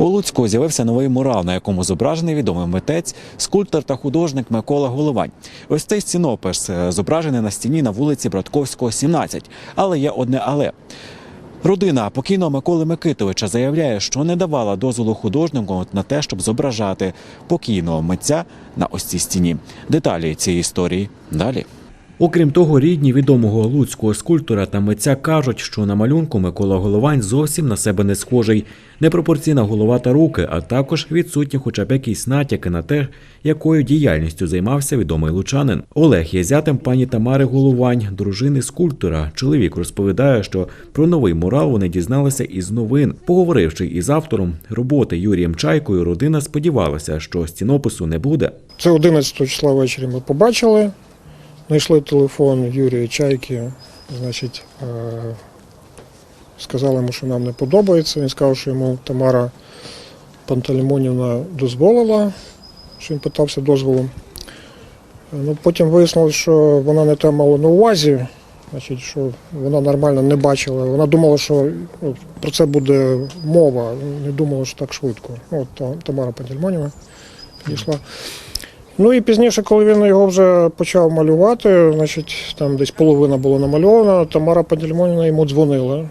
У Луцьку з'явився новий мурал, на якому зображений відомий митець, скульптор та художник Микола Головань. Ось цей стінопис е, зображений на стіні на вулиці Братковського, 17. Але є одне але. Родина покійного Миколи Микитовича заявляє, що не давала дозволу художнику на те, щоб зображати покійного митця на ось цій стіні. Деталі цієї історії далі. Окрім того, рідні відомого луцького скульптора та митця кажуть, що на малюнку Микола Головань зовсім на себе не схожий. Непропорційна голова та руки, а також відсутні хоча б якісь натяки на те, якою діяльністю займався відомий лучанин. Олег є зятем пані Тамари Головань, дружини скульптора. Чоловік розповідає, що про новий мурал вони дізналися із новин. Поговоривши із автором роботи Юрієм Чайкою, родина сподівалася, що стінопису не буде. Це 11 числа ввечері ми побачили. Знайшли телефон Юрія Чайки, значить, е, сказали йому, що нам не подобається. Він сказав, що йому Тамара Пантелеймонівна дозволила, що він питався дозволу. Ну, потім вияснилось, що вона не те мала на увазі, значить, що вона нормально не бачила. Вона думала, що ну, про це буде мова, не думала, що так швидко. Ну, от Тамара Пантелеймонівна підійшла. Ну і пізніше, коли він його вже почав малювати, значить, там десь половина була намальована, Тамара Падільмонівна йому дзвонила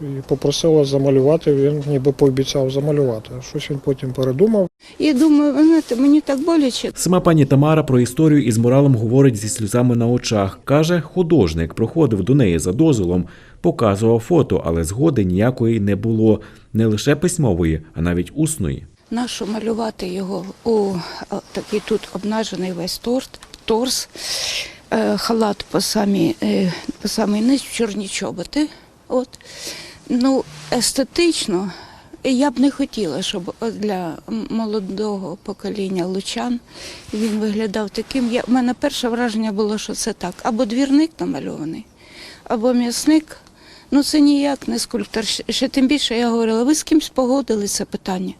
і попросила замалювати, він ніби пообіцяв замалювати. Щось він потім передумав. І думаю, знаєте, мені так боляче. Сама пані Тамара про історію із муралом говорить зі сльозами на очах. Каже, художник проходив до неї за дозволом, показував фото, але згоди ніякої не було, не лише письмової, а навіть усної. Нащо малювати його у такий тут обнажений весь торт, торс, е, халат по самій, е, по самий низ, чорні чоботи. От. Ну, естетично я б не хотіла, щоб для молодого покоління лучан він виглядав таким. Я, в мене перше враження було, що це так. Або двірник намальований, або м'ясник. Ну це ніяк не скульптор. Ще тим більше я говорила, ви з кимсь погодили це питання.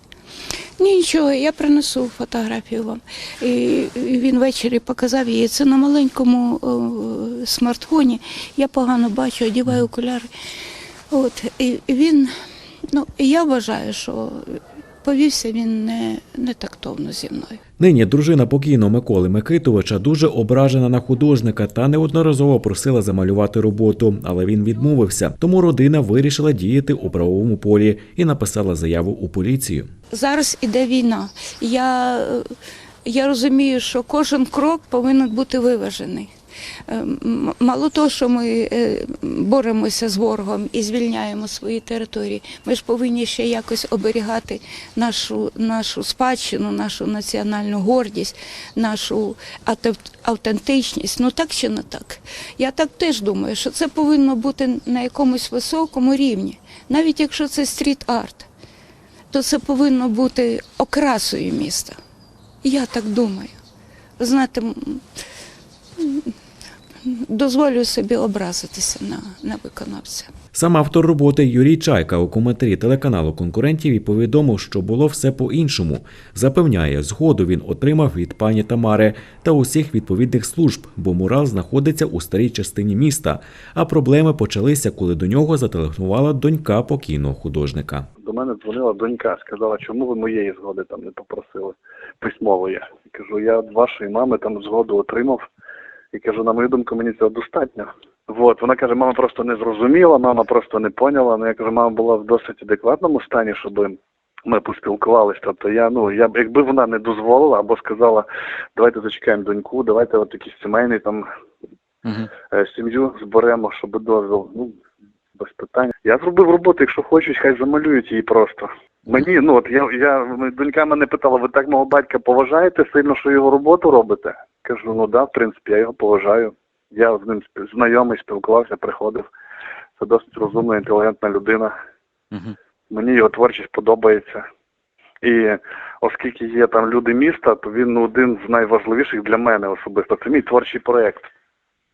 Ні, нічого, я принесу фотографію вам. І і він ввечері показав її. Це на маленькому о, смартфоні. Я погано бачу, одіваю окуляри. От, і він, ну, я вважаю, що повівся він не, не тактовно зі мною. Нині дружина покійного Миколи Микитовича дуже ображена на художника та неодноразово просила замалювати роботу, але він відмовився. Тому родина вирішила діяти у правовому полі і написала заяву у поліцію. Зараз іде війна. Я, я розумію, що кожен крок повинен бути виважений. Е, Мало того, що ми е, боремося з ворогом і звільняємо свої території, ми ж повинні ще якось оберігати нашу, нашу спадщину, нашу національну гордість, нашу автентичність. Ну так чи не так? Я так теж думаю, що це повинно бути на якомусь високому рівні, навіть якщо це стріт-арт то це повинно бути окрасою міста. Я так думаю. Знаєте, дозволю собі образитися на, на виконавця. Сам автор роботи Юрій Чайка у коментарі телеканалу конкурентів і повідомив, що було все по-іншому. Запевняє, згоду він отримав від пані Тамари та усіх відповідних служб, бо мурал знаходиться у старій частині міста. А проблеми почалися, коли до нього зателефонувала донька покійного художника. До мене дзвонила донька, сказала, чому ви моєї згоди там не попросили письмової. Кажу, я від вашої мами там згоду отримав. І кажу, на мою думку, мені цього достатньо. От, вона каже, мама просто не зрозуміла, мама просто не поняла. Ну я кажу, мама була в досить адекватному стані, щоб ми поспілкувалися. Тобто я, ну, я якби вона не дозволила або сказала, давайте зачекаємо доньку, давайте от якийсь сімейний там е, сім'ю зберемо, щоб дозвіл. Ну, без питань. Я зробив роботу, якщо хочуть, хай замалюють її просто. Мені, ну от я, я донька мене питала, ви так мого батька поважаєте сильно, що його роботу робите? Кажу, ну да, в принципі, я його поважаю. Я з ним знайомий, спілкувався, приходив. Це досить розумна, інтелігентна людина. Мені його творчість подобається. І оскільки є там люди міста, то він ну, один з найважливіших для мене особисто. Це мій творчий проєкт.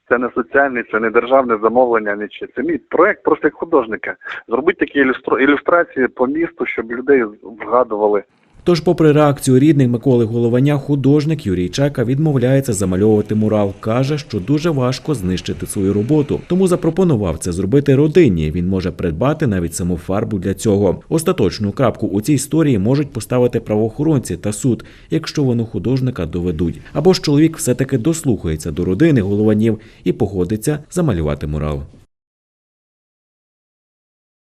Це не соціальний, це не державне замовлення, нічого. Це мій проєкт просто як художника. Зробити такі ілюстро... ілюстрації по місту, щоб людей вгадували. Тож, попри реакцію рідних Миколи Голованя, художник Юрій Чека відмовляється замальовувати мурал. каже, що дуже важко знищити свою роботу. Тому запропонував це зробити родині. Він може придбати навіть саму фарбу для цього. Остаточну крапку у цій історії можуть поставити правоохоронці та суд, якщо вони художника доведуть. Або ж чоловік все таки дослухається до родини голованів і погодиться замалювати мурал.